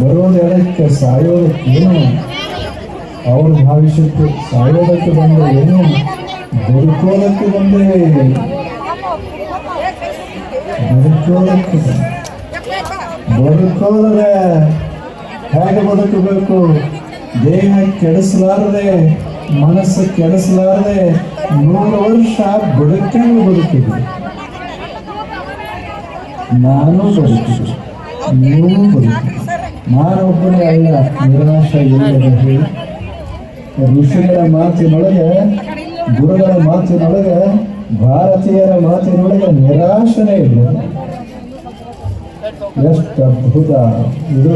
ಬರೋದು ಎಡಕ್ಕೆ ಸಾಯೋದಕ್ಕೆ ಏನು? ಅವ್ರ ಭವಿಷ್ಯಕ್ಕೆ ಸಾಯೋದಕ್ಕೆ ಬಂದ ಏನು? ಬದುಕೋದಕ್ಕೆ ಬಂದೇವೆ ಬದುಕೋದಕ್ಕೆ ಬಂದ. ಬದುಕೋದ್ರೆ ಹೇಗೆ ಬದುಕಬೇಕು? ದೇಹ ಕೆಡಿಸಲಾರದೆ, ಮನಸ್ಸು ಕೆಡಿಸಲಾರದೆ ನೂರು ವರ್ಷ ಬದುಕಂಗೆ ಬದುಕಿದ್ವಿ ನಾನು ಬದುಕಿದ್ದೆ ನೀವು ಬದುಕಿದ್ದೆ ನಾನೊಬ್ಬನೇ ಅಲ್ಲ ನಿರಾಶ ಋಷಿಗಳ ಮಾತಿನೊಳಗೆ, ಗುರುಗಳ ಮಾತಿನೊಳಗೆ, ಭಾರತೀಯರ ಮಾತಿನೊಳಗೆ ನಿರಾಶನೇ ಇಲ್ಲ. ಎಷ್ಟು ಅದ್ಭುತ. ಇದು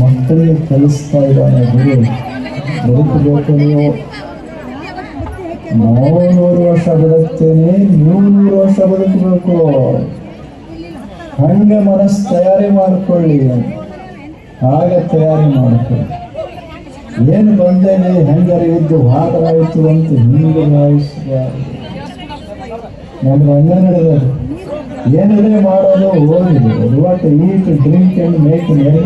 ಮಕ್ಕಳಿಗೆ ಕಲಿಸ್ತಾ ಇದ್ದಾನೆ ಗುರು. ಬದುಕಬೇಕು ನೀವು. ನಾವು ನೂರು ವರ್ಷ ಬದುಕ್ತೇನೆ, ನೀವು ನೂರು ವರ್ಷ ಬದುಕಬೇಕು. ಹಂಗೆ ಮನಸ್ಸು ತಯಾರಿ ಮಾಡ್ಕೊಳ್ಳಿ. ಹಾಗೆ ತಯಾರಿ ಮಾಡುತ್ತೇವೆ ಏನು ಬಂದೇನೆ ಹೆಂಗಾರ ಇದ್ದು ಹಾಕಲಾಯಿತು ಅಂತ ಹಿಂದೆ ಭಾವಿಸಿದ ನಮ್ಗೆ ಹಂಗ ನಡೆದ ಏನಿದೆ ಮಾಡೋದು ಹೋಗಿದ್ದು what eat drink and make merry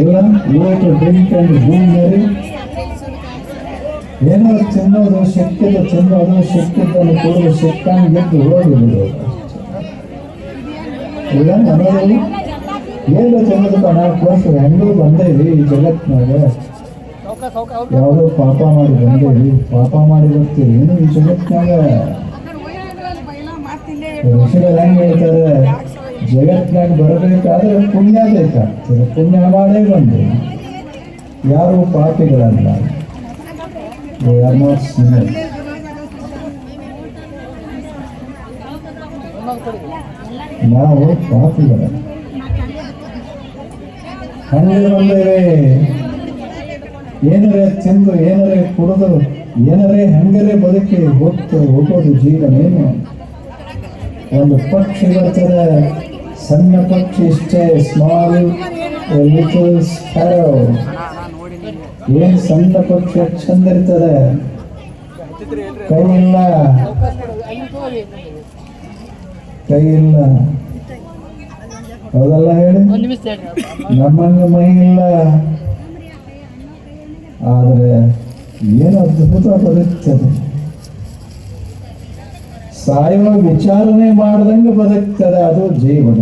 ಇಲ್ಲ ಈಟ್ ಡ್ರಿಂಕ್ ಅಂಡ್ ಹೂ ಮೇರಿ ಏನಾದ್ರು ತಿನ್ನೋದು ಸಿಕ್ಕಿದ್ದು ತಿನ್ನೋದು ಸಿಕ್ಕಿದ್ದನ್ನು ಕೂಡ ಸಿಕ್ಕಂಗೆ ಗೆದ್ದು ಹೋಗಿಬಿಡು ಇಲ್ಲ ಮನೆಯಲ್ಲಿ ಏನು ತಿನ್ನೋದಕ್ಕೆ ನಾವು ವರ್ಷ ಹೆಂಗೂ ಬಂದೇವಿ ಈ ಜಗತ್ತಿನಾಗ ಯಾವುದೋ ಪಾಪ ಮಾಡಿ ಬಂದೇವಿ ಪಾಪ ಮಾಡಿ ಬರ್ತೀವಿ ಏನು ಈ ಜಗತ್ನಾಗ ಋಷಿಗಳು ಹೆಂಗ್ ಹೇಳ್ತಾರೆ? ಜಗತ್ನಾಗ ಬರಬೇಕಾದ್ರೆ ಪುಣ್ಯ ಬೇಕಾಗ್ತದೆ. ಪುಣ್ಯ ಮಾಡೇ ಬಂದು. ಯಾರು ಪಾಪಿಗಳಲ್ಲ. They ನಾಟ್ not ನಾವು ಪಾಪಿಗಳ ಹನ್ನೆರಡು ಬಂದೇವೆ ಏನರೇ ತಿಂದು, ಏನರೇ ಕುಡಿದು, ಏನರೇ ಹಂಗರೇ ಬದುಕಿ ಹೋಗ್ತು, ಹೋಗೋದು ಜೀವನ ಏನು ಒಂದು ಪಕ್ಷಿ ಬರ್ತದೆ ಸಣ್ಣ ಪಕ್ಷಿ ಇಷ್ಟೇ ಸ್ಮಾಲ್ ಲಿಟಲ್ ಸ್ಪ್ಯಾರೋ ಏನ್ ಸಣ್ಣ ಪಕ್ಷಿ ಚಂದ ಇರ್ತದೆ? ಕೈ ಇಲ್ಲ ಕೈ ಇಲ್ಲ ಹೌದಲ್ಲ ಹೇಳಿ? ನಮ್ಮಲ್ಲಿ ಮೈ ಇಲ್ಲ ಆದರೆ ಏನು ಅದ್ಭುತ ಬದುಕ್ತದೆ? ಸಾಯುವ ವಿಚಾರಣೆ ಮಾಡ್ದಂಗೆ ಬದುಕ್ತದೆ ಅದು ಜೀವನ.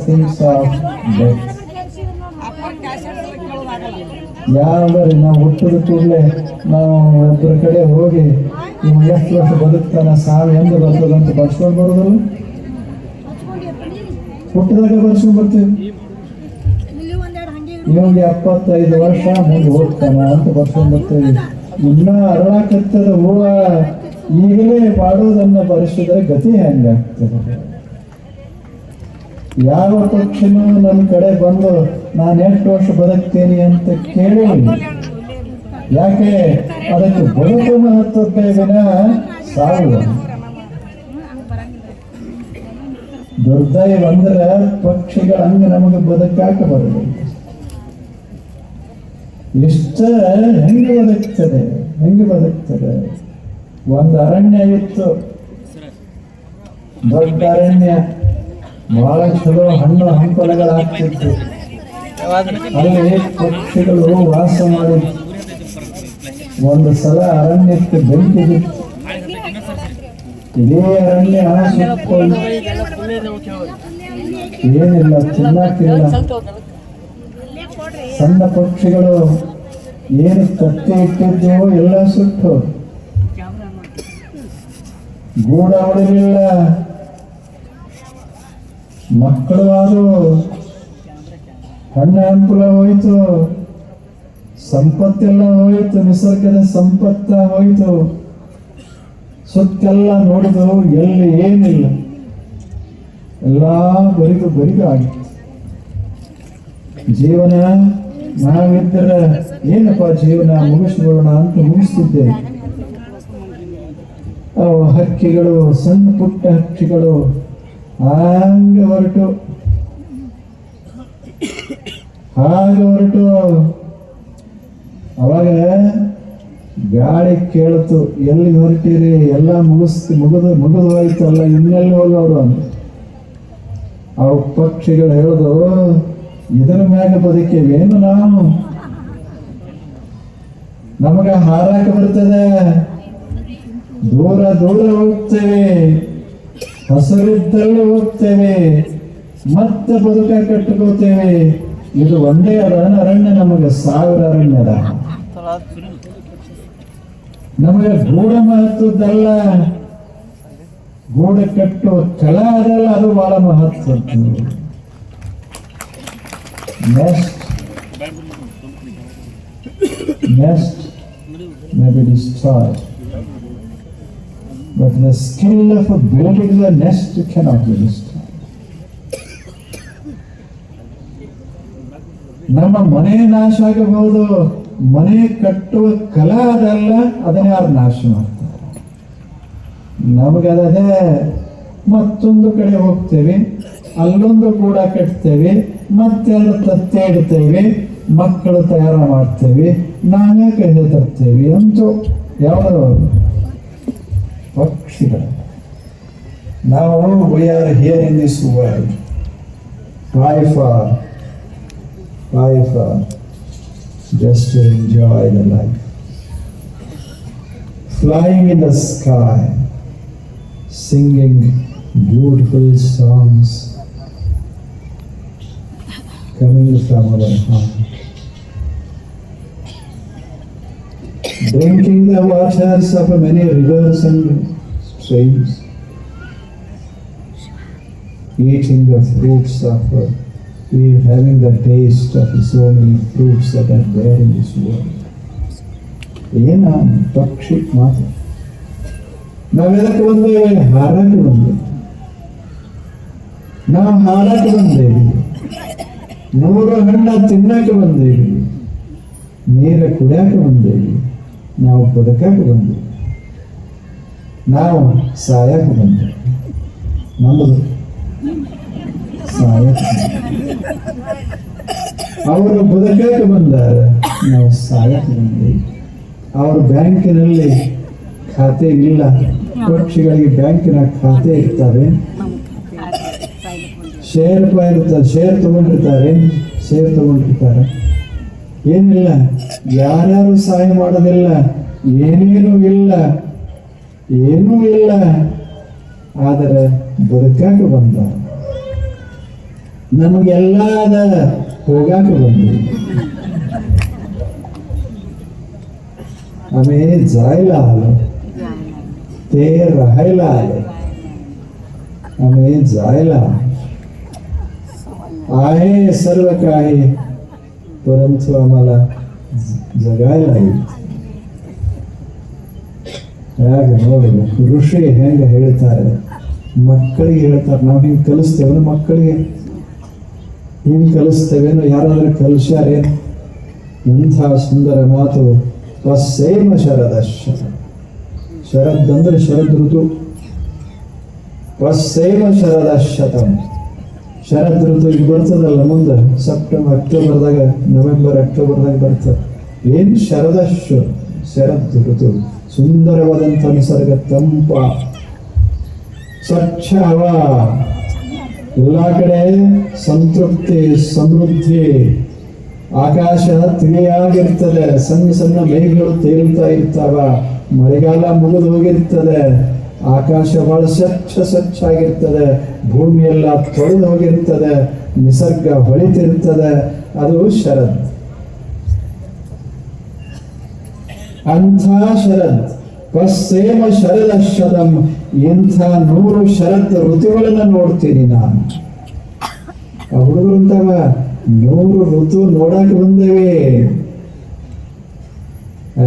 Thinks ಯಾರು. ಯಾವ್ದಾರಿ ನಾವು ಹುಟ್ಟಿದ ಕೂಡಲೇ ನಾವು ಒಬ್ಬರ ಕಡೆ ಹೋಗಿ ಇವ್ ಎಷ್ಟು ವರ್ಷ ಬದುಕ್ತಾನ ಸಾವು ಹೆಂಗೆ ಬರ್ತದ ಅಂತ ಬರ್ಸ್ಕೊಂಡು ಬರೋದಲ್ಲ? ಹುಟ್ಟಿದಾಗ ಬರ್ಸ್ಕೊಂಡ್ ಬರ್ತೀವಿ. ಇವಾಗ ಎಪ್ಪತ್ತೈದು ವರ್ಷ ಮುಂದೆ ಹೋಗ್ತಾನ ಅಂತ ಬರ್ಸ್ಕೊಂಡ್ ಬರ್ತೀವಿ. ಇನ್ನ ಅರಳಾಕತ್ತದ ಹೂವ ಈಗಲೇ ಬಾಡೋದನ್ನ ಬರೆಸಿದ್ರೆ ಗತಿ ಹೆಂಗಾಗ್ತದೆ ಯಾವ ಪಕ್ಷನೂ ನನ್ನ ಕಡೆ ಬಂದು ನಾನು ಎಷ್ಟು ವರ್ಷ ಬದುಕ್ತೀನಿ ಅಂತ ಕೇಳಿ ಯಾಕೆ? ಅದಕ್ಕೆ ಬದುಕು ಮಹತ್ವಕ್ಕೆ ವಿನ ಸಾವು. ದುರ್ದೈವ ಅಂದ್ರೆ ಪಕ್ಷಿಗಳ ಹಂಗೆ ನಮಗೆ ಬದುಕಾಕ ಬರಬೇಕು ಇಷ್ಟ ಹೆಂಗೆ ಬದುಕ್ತದೆ? ಹೆಂಗೆ ಬದುಕ್ತದೆ? ಒಂದು ಅರಣ್ಯ ಇತ್ತು. ದೊಡ್ಡ ಅರಣ್ಯ. ಬಹಳ ಚಲೋ ಹಣ್ಣು ಹಂಪಲಗಳಾಗ್ತಿತ್ತು. ಅಲ್ಲಿ ಪಕ್ಷಿಗಳು ವಾಸ ಮಾಡಿ ಒಂದು ಸಲ ಅರಣ್ಯಕ್ಕೆ ಬೆಂಕಿ ಬಿತ್ತು ಇದೇ ಅರಣ್ಯ ಸುತ್ತಕೊಂಡು ಏನಿಲ್ಲ ತಿನ್ನಕ್ಕಿಲ್ಲ ಸಣ್ಣ ಪಕ್ಷಿಗಳು ಏನು ಕತ್ತಿ ಇಟ್ಟಿದ್ದೇವೋ ಎಲ್ಲ ಸುಟ್ಟು. ಗೂಡ ಉಳಿಲಿಲ್ಲ ಮಕ್ಕಳು ಆದರೂ ಹಣ್ಣು ಅನುಕೂಲ ಹೋಯ್ತು. ಸಂಪತ್ತೆಲ್ಲ ಹೋಯಿತು, ನಿಸರ್ಗದ ಸಂಪತ್ತ ಹೋಯಿತು. ಸುತ್ತೆಲ್ಲ ನೋಡಿದು ಎಲ್ಲಿ ಏನಿಲ್ಲ. ಎಲ್ಲ ಬರಿದು ಬರಿದು ಆಗಿತ್ತು. ಜೀವನ, ನಾವಿದ್ದರೆ ಏನಪ್ಪ ಜೀವನ? ಮುಗಿಸ್ಬಿಡೋಣ ಅಂತ ಮುಗಿಸ್ತಿದ್ದೆ ಹಕ್ಕಿಗಳು, ಸಣ್ಣ ಪುಟ್ಟ ಹಕ್ಕಿಗಳು ಹಾಗೆ ಹೊರಟು. ಹಾಗೆ ಹೊರಟು. ಅವಾಗ ಗಾಳಿ ಕೇಳ್ತು, ಎಲ್ಲಿ ಹೊರಟಿರಿ? ಎಲ್ಲ ಮುಗಿಸ್, ಮುಗಿದು ಮುಗಿದು ಹೋಯ್ತಲ್ಲ ಇನ್ನೆಲ್ಲಿ ಹೋಗೋರು ಅಂತ. ಆ ಪಕ್ಷಿಗಳು ಹೇಳುದು ಇದರ ಮ್ಯಾಗ ಬದುಕೇವೇನು ನಾವು? ನಮಗ ಹಾರಾಕ ಬರ್ತದೆ. ದೂರ ದೂರ ಹೋಗ್ತೇವೆ. ಹಸರಿದ್ದಲ್ಲಿ ಹೋಗ್ತೇವೆ. ಮತ್ತೆ ಬದುಕ ಕಟ್ಟುಕೋತೇವೆ ಇದು ಒಂದೇ ಅರಣ್ಯ ಅರಣ್ಯ ನಮಗೆ ಸಾವಿರ ಅರಣ್ಯ ಅದ. ನಮಗೆ ಗೂಡ ಮಹತ್ವದ್ದಲ್ಲ ಗೂಡ ಕಟ್ಟು ಛಲ ಅದಲ್ಲ ಅದು ಬಹಳ ಮಹತ್ವ. But the skill of building the nest cannot be destroyed. ನಮ್ಮ ಮನೆ ನಾಶ ಆಗಬಹುದು ಮನೆ ಕಟ್ಟುವ ಕಲಾ ಅದಲ್ಲ ಅದನ್ನ ಯಾರು ನಾಶ ಮಾಡ್ತಾರೆ. ನಮಗದೇ ಮತ್ತೊಂದು ಕಡೆ ಹೋಗ್ತೇವೆ, ಅಲ್ಲೊಂದು ಕೂಡ ಕಟ್ತೇವೆ ಮತ್ತೆರಡು ತತ್ತೆ ಇಡ್ತೇವೆ ಮಕ್ಕಳು ತಯಾರು ಮಾಡ್ತೇವೆ, ನಾನೇ ಕೈ ತರ್ತೇವೆ ಅಂತೂ ಯಾವುದೋ ಪಕ್ಷಿಗಳು. ನಾವು we are here in this world why for just to enjoy the life flying in the sky singing beautiful songs coming from our heart. Drinking the waters of many rivers and streams. Eating the fruits of uh, are having the taste of so many fruits that are there in this world. ಏನ ಪಕ್ಷಿ ಮಾತು ನಾವೆದಕ್ಕೆ ಬಂದೇವೆ? ಹಾರಾಟ ಬಂದೇವೆ. ನಾವು ಹಾರಾಟ ಬಂದೇವೆ. ನೂರು ಹಣ್ಣ ತಿನ್ನಕ್ಕೆ ಬಂದೇವಿ. ನೀರ ಕುಡಿಯಕ್ಕೆ ಬಂದೇವಿ. ನಾವು ಬದುಕಕ್ಕೆ ಬಂದೇವಿ. ನಾವು ಸಾಯಕ್ಕೆ ಬಂದೇವೆ. ನಮ್ಮದು ಅವರು ಬದುಕಕ್ಕೆ ಬಂದಾರೆ. ನಾವು ಸಾಯಕ್ಕೆ ಬಂದ್ವಿ. ಅವ್ರ ಬ್ಯಾಂಕಿನಲ್ಲಿ ಖಾತೆ ಇಲ್ಲ. ಪಕ್ಷಿಗಳಿಗೆ ಬ್ಯಾಂಕಿನ ಖಾತೆ ಇರ್ತವೆ. ಶೇರ್ ಇರ್ತಾರೆ ಶೇರ್ ತಗೊಂಡಿರ್ತಾರೆ. ಶೇರ್ ತಗೊಂಡಿರ್ತಾರೆ. ಏನಿಲ್ಲ. ಯಾರ್ಯಾರು ಸಹಾಯ ಮಾಡೋದಿಲ್ಲ. ಏನೇನು ಇಲ್ಲ. ಏನೂ ಇಲ್ಲ. ಆದರೆ ಬದುಕಾಕ ಬಂದ ನಮಗೆಲ್ಲ ಅದ ಹೋಗಾಕ ಬಂದ आम्ही जायला आलो ते राहायला आले आम्ही जायला आहे सर्व काही परंतु आम्हाला ज- जगायला येईल ಹೇಗೆ ನೋಡಬೇಕು ಋಷಿ ಹೆಂಗೆ ಹೇಳ್ತಾರೆ ಮಕ್ಕಳಿಗೆ ಹೇಳ್ತಾರೆ ನಾವು ಹಿಂಗೆ ಕಲಿಸ್ತೇವೆ ಮಕ್ಕಳಿಗೆ ಹಿಂಗೆ ಕಲಿಸ್ತೇವೇನೋ ಯಾರಾದ್ರೂ ಕಲಿಸ್ಯಾರೆ? ಇಂಥ ಸುಂದರ ಮಾತು ಸೇಮ ಶರದ ಶರದ್ ಅಂದರೆ ಶರದ್ ಋತು. ಸೇಮ ಶರದ ಶತಂ. ಶರದ್ ಋತು ಈಗ ಬರ್ತದಲ್ಲ ಮುಂದೆ? ಸೆಪ್ಟೆಂಬರ್, ಅಕ್ಟೋಬರ್ದಾಗ, ನವೆಂಬರ್, ಅಕ್ಟೋಬರ್ದಾಗ ಬರ್ತದೆ. ಏನು ಶರದ ಶರದ್ ಋತು. ಸುಂದರವಾದಂಥ ನಿಸರ್ಗ ತಂಪ. ಸ್ವಚ್ಛ ಹವಾ. ಎಲ್ಲ ಕಡೆ ಸಂತೃಪ್ತಿ, ಸಮೃದ್ಧಿ. ಆಕಾಶ ತಿಳಿಯಾಗಿರ್ತದೆ ಸಣ್ಣ ಸಣ್ಣ ಮೇಘಗಳು ತೇಲ್ತಾ ಇರ್ತಾವ, ಮಳೆಗಾಲ ಮುಗಿದು ಹೋಗಿರ್ತದೆ ಆಕಾಶ ಬಹಳ ಸ್ವಚ್ಛ ಸ್ವಚ್ಛ ಆಗಿರ್ತದೆ ಭೂಮಿ ಎಲ್ಲ ತೊಳೆದು ಹೋಗಿರ್ತದೆ ನಿಸರ್ಗ ಹೊಳಿತಿರ್ತದೆ, ಅದು ಶರದ್. ಅಂಥ ಶರದ್ ಪಶ್ಚೇಮ ಶರದ ಇಂಥ ನೂರು ಶರತ್ ಋತುಗಳನ್ನ ನೋಡ್ತೀನಿ ನಾನು. ಹುಡುಗರು ಅಂತಾವ ನೂರು ಋತು ನೋಡಕ್ ಬಂದೇವೆ.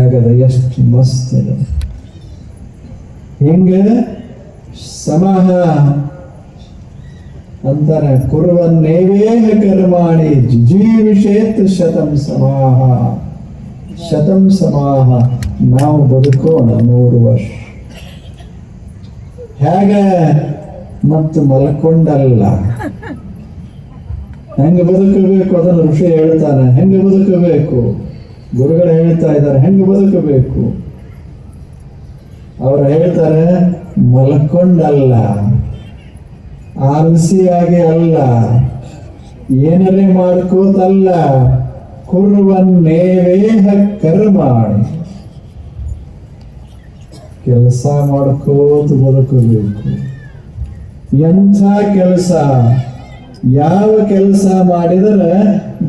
ಆಗದ ಎಷ್ಟು ಮಸ್ತ್ ಹಿಂಗ? ಸಮಾಹ. ಅಂತಾರೆ ಕುರುವನ್ನೇವೇಹ ಕರ್ಮಾಣಿ ಜೀವಿಷೇತ್ ಶತಂ ಸಮಾಹ. ಶತಂ ಸಮಾಹ. ನಾವು ಬದುಕೋಣ ನೂರು ವರ್ಷ. ಹೇಗೆ? ಮತ್ತು ಮಲ್ಕೊಂಡಲ್ಲ. ಹೆಂಗೆ ಬದುಕಬೇಕು? ಅದನ್ನು ಋಷಿ ಹೇಳ್ತಾನೆ. ಹೆಂಗೆ ಬದುಕಬೇಕು? ಗುರುಗಳು ಹೇಳ್ತಾ ಇದ್ದಾರೆ, ಹೆಂಗೆ ಬದುಕಬೇಕು? ಅವ್ರು ಹೇಳ್ತಾರೆ, ಮಲ್ಕೊಂಡಲ್ಲ. ಆಲಸಿಯಾಗಿ ಅಲ್ಲ. ಏನರೇ ಮಾಡ್ಕೋತಲ್ಲ. ಕುರುವನ್ನೇವೇಹ ಕರ್ಮಾಣಿ ಕೆಲಸ ಮಾಡ್ಕೋತ ಬದುಕಬೇಕು. ಎಂಥ ಕೆಲಸ? ಯಾವ ಕೆಲಸ ಮಾಡಿದರೆ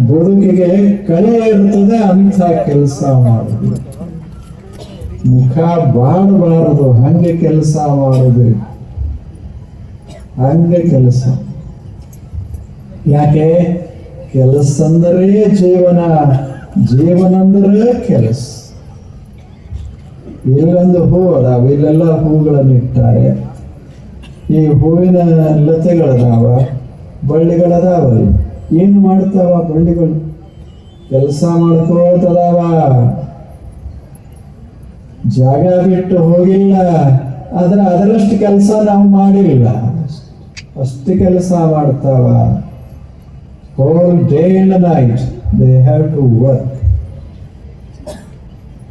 ಬದುಕಿಗೆ ಕಲೆ ಇರ್ತದೆ, ಅಂಥ ಕೆಲಸ ಮಾಡಬೇಕು ಮುಖ ಬಾಡಬಾರದು ಹಂಗೆ ಕೆಲಸ ಮಾಡಬೇಕು ಹಂಗೆ ಕೆಲಸ. ಯಾಕೆ? ಕೆಲಸ ಅಂದರೆ ಜೀವನ. ಜೀವನ ಅಂದರೆ ಕೆಲಸ. ಇಲ್ಲೊಂದು ಹೂ ಅದಾವ ಇಲ್ಲೆಲ್ಲ ಹೂಗಳನ್ನು ಇಟ್ಟಾರೆ ಈ ಹೂವಿನ ಲತೆಗಳದಾವ, ಬಳ್ಳಿಗಳದಾವ. ಏನು ಮಾಡ್ತಾವ ಬಳ್ಳಿಗಳು? ಕೆಲಸ ಮಾಡ್ಕೋತದಾವ ಜಾಗ ಬಿಟ್ಟು ಹೋಗಿಲ್ಲ, ಆದ್ರೆ ಅದರಷ್ಟು ಕೆಲಸ ನಾವು ಮಾಡಿಲ್ಲ. ಅಷ್ಟು ಕೆಲಸ ಮಾಡ್ತಾವ. Whole day and night they have to work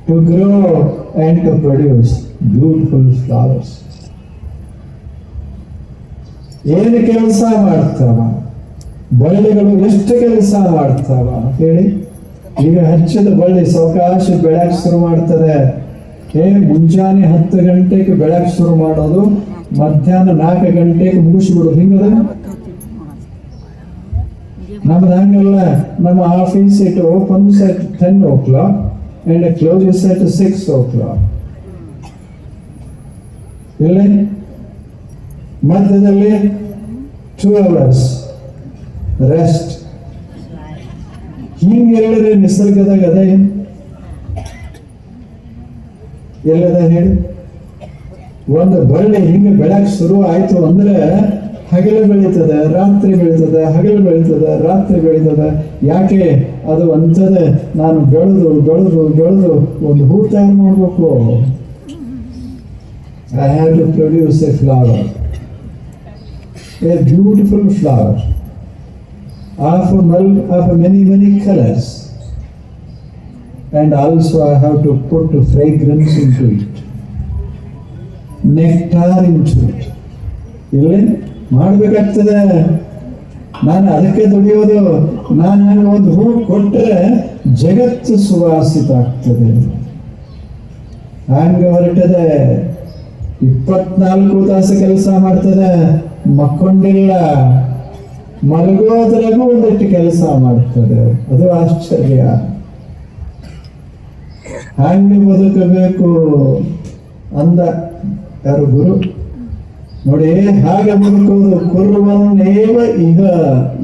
to grow. And to produce beautiful flowers. ಏನು ಕೆಲಸ ಮಾಡ್ತಾವ? ಬಳ್ಳಿಗಳು ಎಷ್ಟು ಕೆಲಸ ಮಾಡ್ತಾವ ಹೇಳಿ? ಈಗ ಹಚ್ಚಿದ ಬಳ್ಳಿ ಸಾವಕಾಶ ಬೆಳಕ್ ಶುರು ಮಾಡ್ತದೆ. ಏ, ಮುಂಜಾನೆ ಹತ್ತು ಗಂಟೆಗೆ ಬೆಳಕ್ ಶುರು ಮಾಡೋದು, ಮಧ್ಯಾಹ್ನ ನಾಲ್ಕು ಗಂಟೆಗೆ ಮುಗಿಸ್ಬಿಡೋದು ಹಿಂಗದ? ನಮ್ದು ಹಂಗಲ್ಲ, ನಮ್ಮ office it opens set ten o'clock and closes at six o'clock ಇಲ್ಲ ಮಧ್ಯದಲ್ಲಿ ಟೂ ಅವರ್ಸ್ ರೆಸ್ಟ್ ಹಿಂಗೆ ಹೇಳಿದ್ರೆ ನಿಸರ್ಗದಾಗ ಅದ ಎಲ್ಲದ ಹೇಳಿ ಒಂದು ಬಳ್ಳಿ ಹಿಂಗೆ ಬೆಳಕ್ ಶುರು ಆಯಿತು ಅಂದ್ರೆ ಹಗಲು ಬೆಳೀತದೆ, ರಾತ್ರಿ ಬೆಳೀತದೆ, ಹಗಲು ಬೆಳೀತದೆ, ರಾತ್ರಿ ಬೆಳೀತದೆ. ಯಾಕೆ? ಅದು ಅಂತದೆ ನಾನು ಬೆಳೆದು ಬೆಳೆದು ಬೆಳೆದು ಒಂದು ಹೂ ತಯಾರು ಮಾಡಬೇಕು. I have to produce a flower a beautiful flower of Mal of many many colours and also I have to put fragrance into it nectar into it ಮಾಡ್ಬೇಕಾಗ್ತದೆ. ನಾನು ಅದಕ್ಕೆ ದುಡಿಯೋದು, ನಾನು ಒಂದು ಹೂ ಕೊಟ್ಟರೆ ಜಗತ್ತು ಸುವಾಸಿತ ಆಗ್ತದೆ ಹಂಗೆ ಹೊರಟದೆ? ಇಪ್ಪತ್ನಾಲ್ಕು ತಾಸು ಕೆಲಸ ಮಾಡ್ತದೆ. ಮಕ್ಕೊಂಡಿಲ್ಲ. ಮಲಗೋದ್ರಾಗೂ ಒಂದಿಟ್ಟು ಕೆಲಸ ಮಾಡ್ತದೆ. ಅದು ಆಶ್ಚರ್ಯ. ಹಂಗೆ ಬದುಕಬೇಕು ಅಂದ ಯಾರು ಗುರು? ನೋಡಿ, ಹಾಗೆ ಬದುಕೋದು ಕುರುವನ್ನೇವ ಈಗ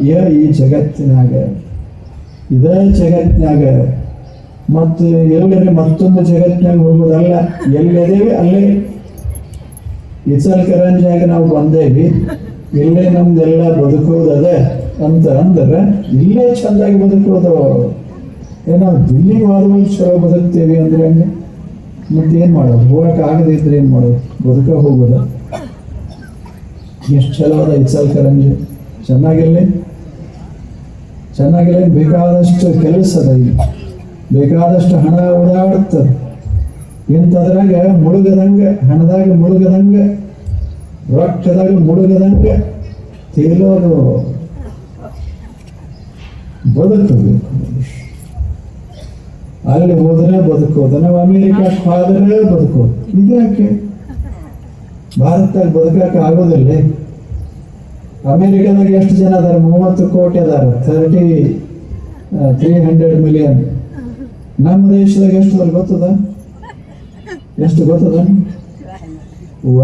ಯ ಈ ಜಗತ್ತಿನಾಗ. ಇದ ಜಗತ್ತಿನಾಗ. ಮತ್ತು ಎಲ್ಲರಿ ಮತ್ತೊಂದು ಜಗತ್ತಿನಾಗ ಹೋಗೋದಲ್ಲ ಎಲ್ಲದೇವಿ ಅಲ್ಲೇ. ಇಸಲ್ ಕರಂಜಾಗ ನಾವು ಬಂದೇವಿ, ಇಲ್ಲೇ ನಮ್ದೆಲ್ಲ ಬದುಕೋದದ ಅಂತ ಅಂದ್ರೆ, ಇಲ್ಲೇ ಚಂದಾಗಿ ಬದುಕೋದು ಏನೋ ದಿಲ್ಲಿ ಹೋದ್ಮೇಲೆ ಚಲೋ ಬದುಕ್ತೇವೆ ಅಂದ್ರೆ ಹಂಗೆ? ಮತ್ತೆ ಮಾಡೋದು? ಹೋಗಕ್ಕೆ ಆಗದಿದ್ರೆ ಏನ್ ಮಾಡೋದು? ಬದುಕ ಹೋಗೋದ. ಎಷ್ಟು ಚಲೋ ಅದ ಇತ್ಸಲ್ ಕರಂಜಿ ಚೆನ್ನಾಗಿರಲಿ ಚೆನ್ನಾಗಿರಲಿ ಬೇಕಾದಷ್ಟು ಕೆಲಸ ಅದ ಇಲ್ಲಿ ಬೇಕಾದಷ್ಟು ಹಣ ಓಡಾಡುತ್ತದೆ ಇಂಥದ್ರಾಗ ಮುಳುಗದಂಗೆ ಹಣದಾಗ ಮುಳುಗದಂಗೆ ರೊಕ್ಕದಾಗ ಮುಳುಗದಂಗೆ ತೇಲೋದು ಬದುಕಬೇಕು ಅಲ್ಲಿ ಹೋದ್ರೆ ಬದುಕೋದು ನಾವು ಅಮೇರಿಕಾ ಹೋದ್ರೆ ಬದುಕೋದು ಇದ್ಯಾಕೆ ಭಾರತದಾಗ ಬದುಕಕ್ಕೆ ಆಗೋದಿಲ್ಲ. ಅಮೇರಿಕಾದಾಗ ಎಷ್ಟು ಜನ ಅದಾರ ಮೂವತ್ತು ಕೋಟಿ ಅದಾರ ಥರ್ಟಿ ತ್ರೀ ಹಂಡ್ರೆಡ್ ಮಿಲಿಯನ್ ನಮ್ಮ ದೇಶದಾಗ ಎಷ್ಟು ಅದ್ರ ಗೊತ್ತದ? ಎಷ್ಟು ಗೊತ್ತದ?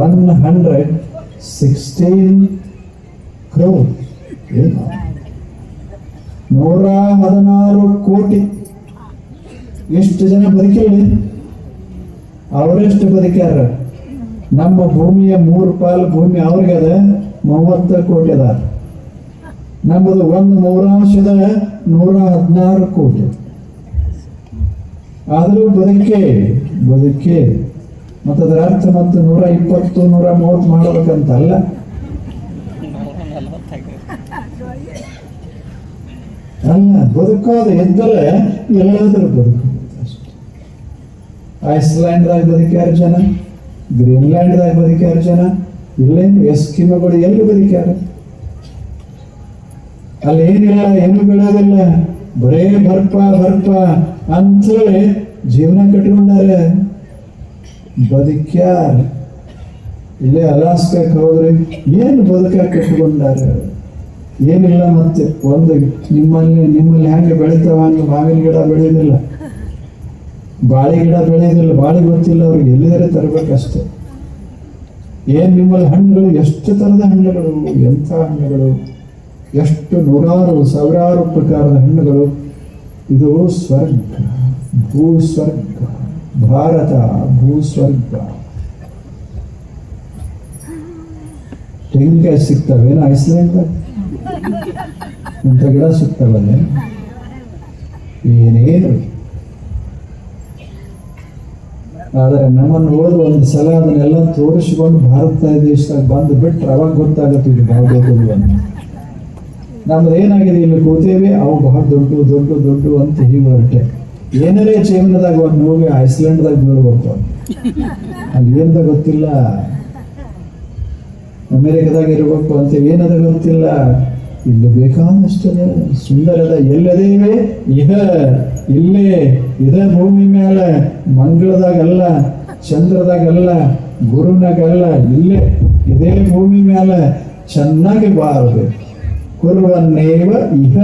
ಒನ್ ಹಂಡ್ರೆಡ್ ಸಿಕ್ಸ್ಟೀನ್ ಕ್ರೋರ್ ನೂರ ಹದಿನಾರು ಕೋಟಿ. ಎಷ್ಟು ಜನ ಬದುಕೇಳಿ ಅವರೆಷ್ಟು ಬದುಕ್ಯಾರ. ನಮ್ಮ ಭೂಮಿಯ ಮೂರು ಪಾಲು ಭೂಮಿ ಅವ್ರಿಗೆ ಅದ ಮೂವತ್ತು ಕೋಟಿ ಅದ. ನಮ್ಮದು ಒಂದು ಮೂರಾಂಶದ ನೂರ ಹದಿನಾರು ಕೋಟಿ. ಆದರೂ ಬದುಕೆ ಬದುಕೆ. ಮತ್ತು ಅದರ ಅರ್ಥ ಮತ್ತು ನೂರ ಇಪ್ಪತ್ತು, ನೂರ ಮೂವತ್ತು ಮಾಡ್ಬೇಕಂತ ಅಲ್ಲ, ಬದುಕೋದು ಎದ್ದರೆ ಎಲ್ಲಾದರೂ ಬದುಕೋದು ಐಸ್ಲ್ಯಾಂಡ್ ಐಸ್ಲ್ಯಾಂಡ್ದಾಗ ಬದುಕ್ಯಾರ ಜನ? ಗ್ರೀನ್ಲ್ಯಾಂಡ್ದಾಗ ಬದುಕ್ಯಾರ ಜನ ಇಲ್ಲೇನು ಎಸ್ಕಿಮಗಳು ಎಲ್ಲಿ ಬದುಕ್ಯಾರ ಅಲ್ಲಿ ಏನಿಲ್ಲ ಏನು ಬೆಳೆಯೋದಿಲ್ಲ ಬರೇ ಬರ್ಪ ಬರ್ಪ ಅಂತೇಳಿ ಜೀವನ ಕಟ್ಕೊಂಡಾರೆ. ಬದುಕ್ಯಾರ. ಇಲ್ಲೇ ಅಲಾಸ್ಕಕ್ಕೆ ಹೋದ್ರೆ ಏನು ಬದುಕ ಕಟ್ಕೊಂಡಾರ? ಏನಿಲ್ಲ ಮತ್ತೆ, ಒಂದು ನಿಮ್ಮಲ್ಲಿ ನಿಮ್ಮಲ್ಲಿ ಹೆಂಗೆ ಬೆಳಿತಾವ ಅಂತ ಮಾವಿನ ಗಿಡ ಬೆಳೆಯೋದಿಲ್ಲ. ಬಾಳೆ ಗಿಡ ಬೆಳೆಯೋದಿಲ್ಲ ಬಾಳೆ ಗೊತ್ತಿಲ್ಲ, ಅವ್ರಿಗೆ ಎಲ್ಲಿದರೆ ತರಬೇಕಷ್ಟೆ. ಏನು ನಿಮ್ಮಲ್ಲಿ ಹಣ್ಣುಗಳು, ಎಷ್ಟು ಥರದ ಹಣ್ಣುಗಳು, ಎಂಥ ಹಣ್ಣುಗಳು, ಎಷ್ಟು ನೂರಾರು, ಸಾವಿರಾರು ಪ್ರಕಾರದ ಹಣ್ಣುಗಳು. ಇದು ಸ್ವರ್ಗ, ಭೂಸ್ವರ್ಗ, ಭಾರತ, ಭೂಸ್ವರ್ಗ. ತೆಂಗಿನಕಾಯಿ ಸಿಗ್ತವೇನು ಐಸ್ಲ್ಯಾಂಡ್ ಇಂಥ ಗಿಡ ಸಿಗ್ತವಲ್ಲೇ. ಏನೇನು? ಆದರೆ ನಮ್ಮನ್ನು ಓದು ಒಂದು ಸಲ ಅದನ್ನೆಲ್ಲ ತೋರಿಸಿಕೊಂಡು ಭಾರತ ದೇಶದಾಗ ಬಂದು ಬಿಟ್ರೆ ಅವಾಗ ಗೊತ್ತಾಗುತ್ತೆ ಇದು ದೊಡ್ಡದು ಅಂತ. ನಮ್ದು ಏನಾಗಿದೆ ಇಲ್ಲಿ ಕೂತೇವೆ? ಅವು ಬಹಳ ದೊಡ್ಡ ದೊಡ್ಡ ದೊಡ್ಡ ಅಂತ ಹೀಗೆ ಹೊರಟೆ. ಏನರೇ ಜೀವನದಾಗ ಒಂದು ಹೋಗಿ ಐಸ್ಲ್ಯಾಂಡ್ದಾಗ ಬೀಳ್ಬೇಕು. ಅಲ್ಲಿ ಏನದ ಗೊತ್ತಿಲ್ಲ. ಅಮೇರಿಕದಾಗ ಇರಬೇಕು ಅಂತ ಏನದ ಗೊತ್ತಿಲ್ಲ. ಇಲ್ಲಿ ಬೇಕಾದಷ್ಟು ಸುಂದರದ ಎಲ್ಲದೇವೆ ಇಹ ಇಲ್ಲೇ ಇದೇ ಭೂಮಿ ಮೇಲೆ, ಮಂಗಳದಾಗಲ್ಲ, ಚಂದ್ರದಾಗಲ್ಲ, ಗುರುನಾಗಲ್ಲ ಇಲ್ಲೇ. ಇದೇ ಭೂಮಿ ಮೇಲೆ ಚೆನ್ನಾಗಿ ಬಾರಬೇಕು ಕುರುವನ್ನೇವ ಇಹ.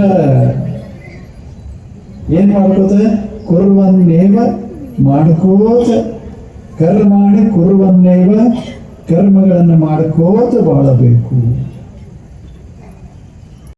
ಏನ್ ಮಾಡ್ಕೋತ? ಕುರುವನ್ನೇವ ಮಾಡ್ಕೋತ. ಕರ್ಮಾಣಿ ಕುರುವನ್ನೇವ ಕರ್ಮಗಳನ್ನು ಮಾಡ್ಕೋತ, ಬಾಳಬೇಕು.